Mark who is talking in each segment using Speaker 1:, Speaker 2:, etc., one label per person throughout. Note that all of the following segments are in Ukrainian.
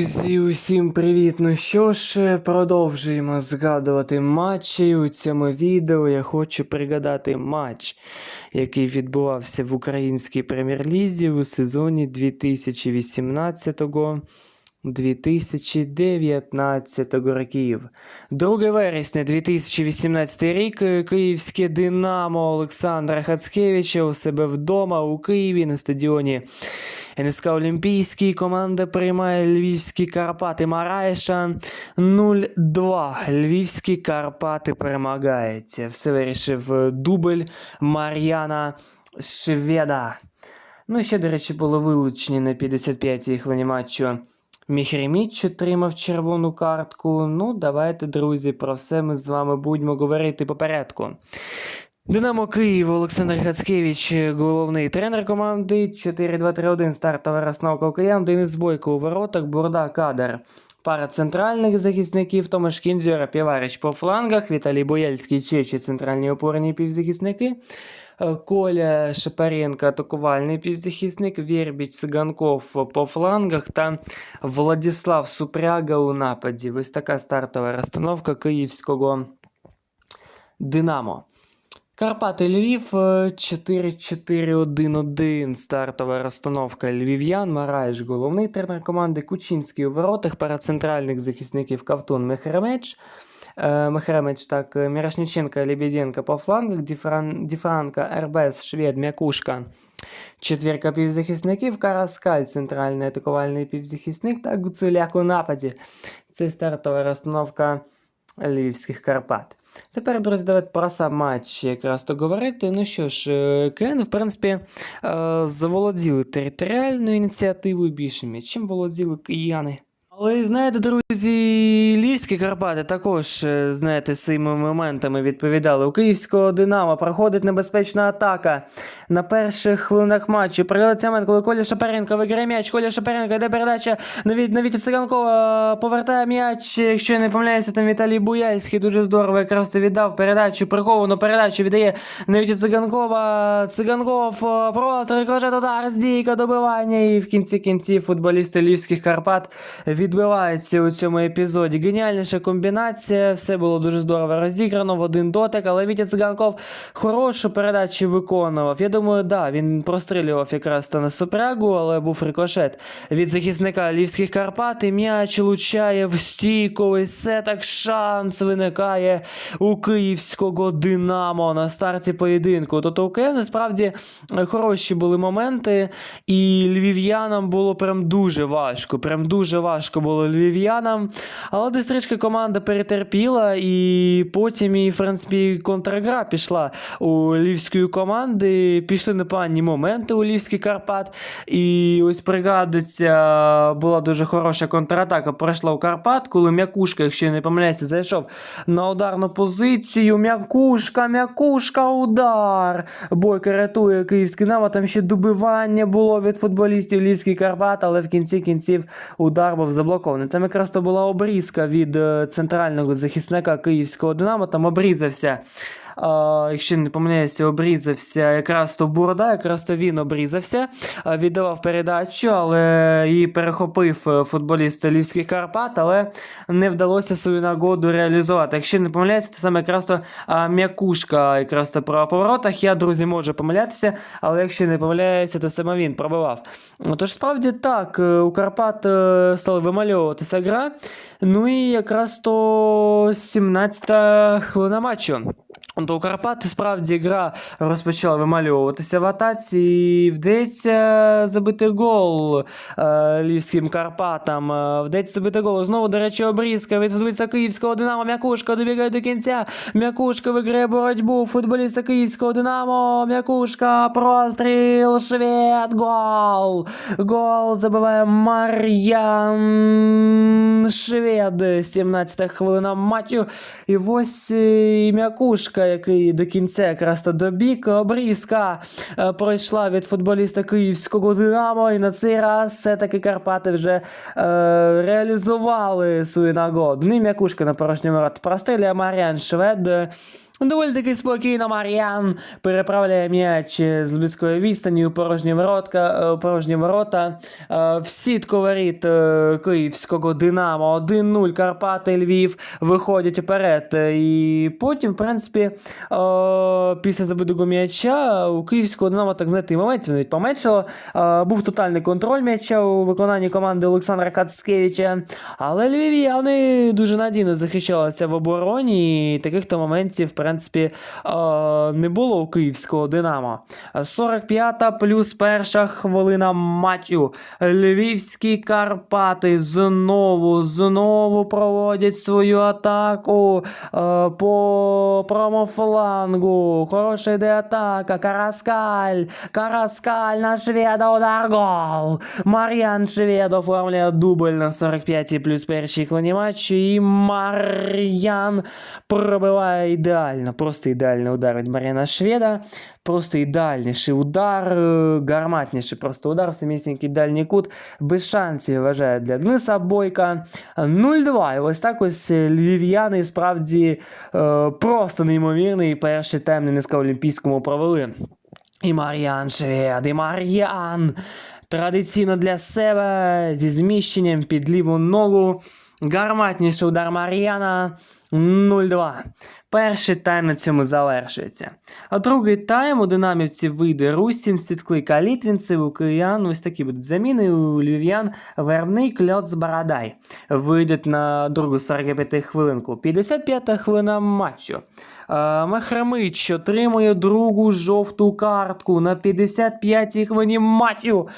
Speaker 1: Друзі, усім привіт! Ну що ж, продовжуємо згадувати матчі. У цьому відео я хочу пригадати матч, який відбувався в українській прем'єр-лізі у сезоні 2018-2019 років. 2 вересня 2018 рік е, київське Динамо Олександра Хацкевича у себе вдома у Києві на стадіоні НСК Олімпійський. Команда приймає Львівські Карпати Мараєша 0-2. Львівські Карпати перемагається. Все вирішив е, дубль Мар'яна Шведа. Ну і ще, до речі, було вилучені на 55-й хвилині матчу. Міхреміч отримав червону картку. Ну, давайте, друзі, про все ми з вами будемо говорити по порядку. Динамо Київ Олександр Гацкевич, головний тренер команди. 4-2-3-1 стартова розстановка у. Денис Бойко у воротах, Бурда Кадр. Пара центральних захисників Томаш Кінзьора, Піварич по флангах, Віталій Бояльський, Чечі, центральні опорні півзахисники. Е, Коля Шапаренко, атакувальний півзахисник, Вєрбіч Циганков по флангах та Владислав Супряга у нападі. Ось така стартова розстановка київського Динамо. Карпати Львів е, 4-4-1-1. Стартова розстановка львів'ян. Мараєш головний тренер команди. Кучинський у воротах. Пара центральних захисників Кавтун Мехремеч. Е, Мехремеч, так, е, Мірошниченко, Лебеденко по флангах. Діфран... Діфранко, Ербес, Швед, Мякушка. Четвірка півзахисників. Караскаль, центральний атакувальний півзахисник та Гуцуляк у нападі. Це стартова розстановка Львівських Карпат. Тепер, друзі, давайте про сам матч якраз то говорити. Ну що ж, е, КН, в принципі, е, заволоділи територіальною ініціативою більше чим володіли кияни. Але знаєте, друзі, Львівські Карпати також, е, знаєте, цими моментами відповідали. У київського Динамо проходить небезпечна атака на перших хвилинах матчу. Прилетить момент, коли Коля Шапаренко виграє м'яч. Коля Шапаренко йде передача на від на Вітю Циганкова. Повертає м'яч. Якщо я не помиляюся, там Віталій Буяльський дуже здорово якраз віддав передачу. Приховану передачу віддає на Вітю Циганкова. Циганков е, просто рикошет удар, здійка, добивання. І в кінці кінців футболісти Львівських Карпат відбиваються у цьому епізоді. Геніальніша комбінація, все було дуже здорово розіграно в один дотик, але Вітя Циганков хорошу передачу виконував. Я думаю, да, він прострілював якраз та на супрягу, але був рикошет від захисника Львівських Карпат. І м'яч влучає в стійку. Ось це так шанс виникає у київського Динамо на старті поєдинку. Тобто у КН насправді хороші були моменти, і львів'янам було прям дуже важко. Прям дуже важко було львів'янам. Але десь трішки команда перетерпіла, і потім і, в принципі, контргра пішла у львівської команди. Пішли непогані моменти у Львівський Карпат. І ось пригадується, була дуже хороша контратака. Пройшла у Карпат, коли м'якушка, якщо я не помиляюся, зайшов на ударну позицію. М'якушка, м'якушка, удар. Бойко рятує київський Динамо. Там ще добивання було від футболістів Львівський Карпат, але в кінці кінців удар був заблокований. Там якраз то була обрізка від е, центрального захисника київського Динамо. Там обрізався. Якщо не помиляюся, обрізався якраз то Бурда, якраз то він обрізався, а, віддавав передачу, але її перехопив е, футболіст Львівських Карпат, але не вдалося свою нагоду реалізувати. Якщо не помиляюся, то саме якраз то м'якушка якраз то про поворотах. Я, друзі, можу помилятися, але якщо не помиляюся, то саме він пробивав. Тож справді так, е, у Карпат е, стали вимальовуватися гра. Ну і якраз то 17-та хвилина матчу. То Карпати справді гра розпочала вимальовуватися в атаці, і вдається забити гол е, львівським Карпатам. Е, вдається забити гол. Знову, до речі, обрізка від футболіста київського Динамо. М'якушка добігає до кінця. М'якушка виграє боротьбу футболіста київського Динамо. М'якушка, простріл, швед, гол. Гол забиває Мар'ян Швед. 17-та хвилина матчу. І ось е, і м'якушка, який до кінця якраз то добіг. Обрізка е, пройшла від футболіста київського Динамо. І на цей раз все-таки Карпати вже е, реалізували свою нагоду. Ним Якушка на порожньому рот прострілює Мар'ян Швед. Доволі таки спокійно Мар'ян переправляє м'яч з близької відстані у порожні воротка, е, порожні ворота. Е, В сітку воріт е, київського Динамо 1-0 Карпати Львів виходять вперед. І потім, в принципі, після забитого м'яча у київського Динамо, так знаєте, і моментів навіть поменшало. Був тотальний контроль м'яча у виконанні команди Олександра Кацкевича. Але львів'яни дуже надійно захищалися в обороні, і таких то моментів, в принципі, е, не було у київського Динамо. 45-та плюс перша хвилина матчу. Львівські Карпати знову, знову проводять свою атаку е, по промофлангу. Хороша йде атака. Караскаль. Караскаль на шведа удар гол. Мар'ян Швед оформляє дубль на 45-й плюс першій хвилині матчу. І Мар'ян пробиває ідеально. Просто ідеальний удар від Мар'яна Шведа. Просто ідеальніший удар, е, гарматніший просто удар самісінький дальній кут. Без шансів вважає для Дениса Бойка. 0-2. І ось так ось е, львів'яни справді е, просто неймовірний перший тайм на НСК Олімпійському провели. І Мар'ян Швед, і Мар'ян. Традиційно для себе зі зміщенням під ліву ногу. Гарматніший удар Мар'яна 0-2. Перший тайм на цьому завершується. А другий тайм у динамівці вийде Русін, Світклика Літвінцев, у киян ось такі будуть заміни. У львів'ян Вербний, Кльоц, Барадай. Вийдуть на другу 45 хвилинку. 55 хвилина матчу. Махрамич отримує другу жовту картку на 55-й хвилині матчу.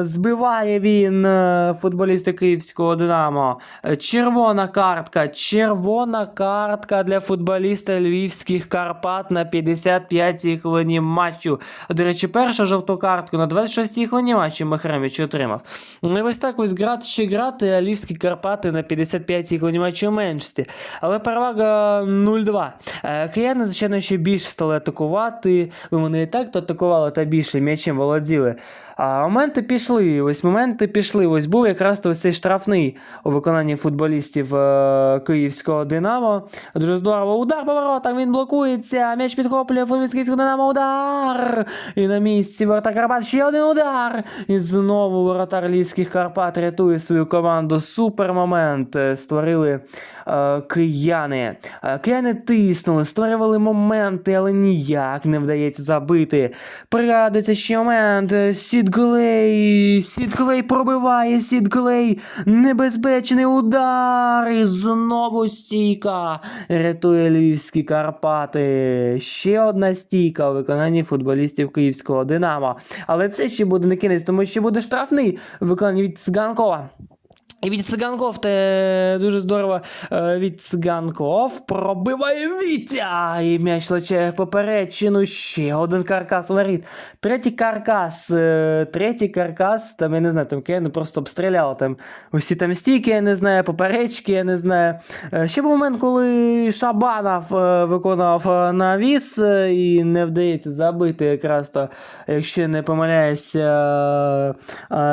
Speaker 1: Збиває він е, футболіста київського Динамо. Е, Червона картка. Червона картка для футболіста львівських Карпат на 55-й хвилині матчу. До речі, першу жовту картку на 26-й хвилині матчу Махрамич отримав. Ну, І ось так ось грати ще грати, а львівські Карпати на 55-й хвилині матчу меншості. Але перевага 0-2. Е, Кияни, звичайно, ще більше стали атакувати. Ну, вони і так то атакували та більше м'ячем володіли. А моменти пішли. Ось моменти пішли. Ось був якраз то цей штрафний у виконанні футболістів е, київського Динамо. Дуже здорово. Удар по воротах, він блокується. М'яч підхоплює футболіст київського Динамо. Удар! І на місці воротар Карпат ще один удар. І знову воротар Львівських Карпат рятує свою команду. Супер момент е, створили е, кияни. Е, Кияни тиснули, створювали моменти, але ніяк не вдається забити. Пригадується ще момент. е, Сідглей. Сідглей пробиває. Сідглей. Небезпечний удар. І знову стійка. Рятує Львівські Карпати. Ще одна стійка у виконанні футболістів київського Динамо. Але це ще буде не кінець, тому що буде штрафний виконанні від Циганкова. І від Циганков те дуже здорово е, від Циганков пробиває Вітя! І м'яч лече поперечину. Ще один каркас воріт. Третій каркас. е, Третій каркас, там я не знаю, там Кияни просто обстріляли. Там усі там стійки, я не знаю, поперечки, я не знаю. Е, Ще був момент, коли Шабанов виконав навіс і не вдається забити якраз то, якщо не помиляюся,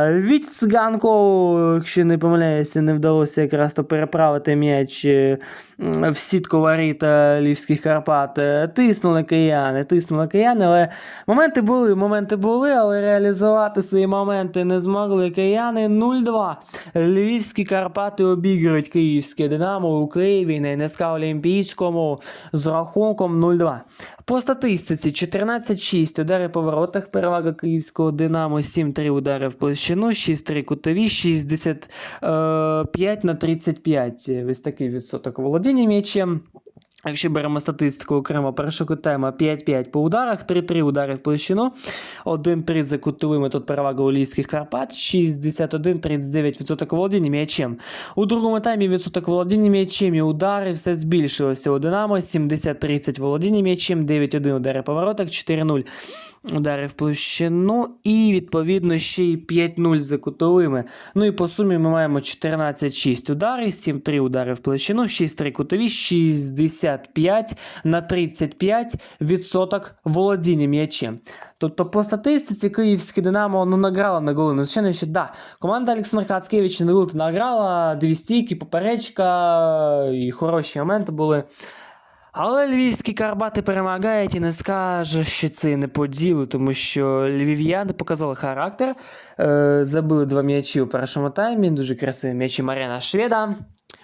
Speaker 1: від Циганков, якщо не помиляюся, не вдалося якраз то переправити м'яч е, в сітку воріт е, Львівських Карпат. Е, Тиснули кияни, тиснули кияни, але моменти були, моменти були, але реалізувати свої моменти не змогли кияни 0-2. Львівські Карпати обіграють київське Динамо у Києві на НСК Олімпійському з рахунком 0-2. По статистиці 14-6 удари по воротах, перевага київського Динамо, 7-3 удари в площину, 6-3 кутові, 65 на 35. Ось такий відсоток володіння м'ячем. Якщо беремо статистику окремо першого тайма 5-5 по ударах, 3-3 удари в площину, 1-3 за кутовими, тут перевага у Львівських Карпат, 61-39% володіння м'ячем. У другому таймі відсоток володіння м'ячем і удари все збільшилося у Динамо, 70-30 володіння м'ячем, 9-1 удари по воротах, 4-0 удари в площину і відповідно ще й 5-0 за кутовими. Ну і по сумі ми маємо 14-6 ударів, 7-3 удари в площину, 6-3 кутові, 65 на 35% володіння м'ячем. Тобто по статистиці київське Динамо ну, награло на голи. Ну, звичайно, що да. Команда Олександра Хацкевича на голи награла, дві стійки, поперечка і хороші моменти були. Але львівські Карпати перемагають і не скаже, що це не по ділу, тому що львів'яни показали характер, е, забили два м'ячі у першому таймі, дуже красиві м'ячі Мар'яна Шведа.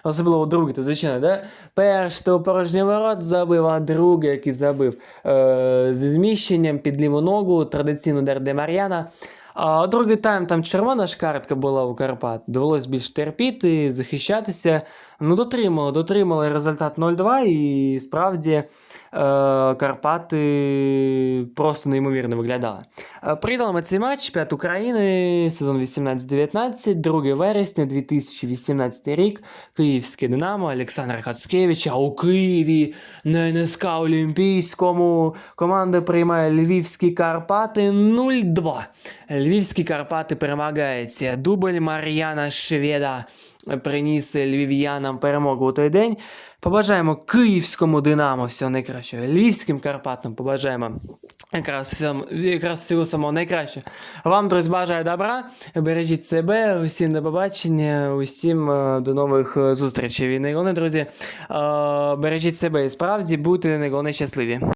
Speaker 1: Особливо другий, то звичайно, да? Перший то порожній ворот забив, а другий, який забив е, зі зміщенням під ліву ногу, традиційно удар для Мар'яна. А другий тайм там червона ж картка була у Карпат. Довелось більш терпіти, захищатися. Ну, дотримали, дотримали результат 0-2, і справді е, Карпати просто неймовірно виглядали. Е, Приїдали цей матч 5 України, сезон 18-19, 2 вересня 2018 рік. Київське Динамо, Олександр Хацкевич, а у Києві на НСК Олімпійському команда приймає Львівські Карпати 0-2. Львівські Карпати перемагаються. Дубль Мар'яна Шведа приніс львів'янам перемогу у той день. Побажаємо київському Динамо всього найкращого. Львівським Карпатам побажаємо якраз, якраз всього самого найкращого. Вам, друзі, бажаю добра. Бережіть себе, усім до побачення, усім е, до нових е, зустрічей. І найголовне, друзі, е, бережіть себе і справді будьте найголовне щасливі.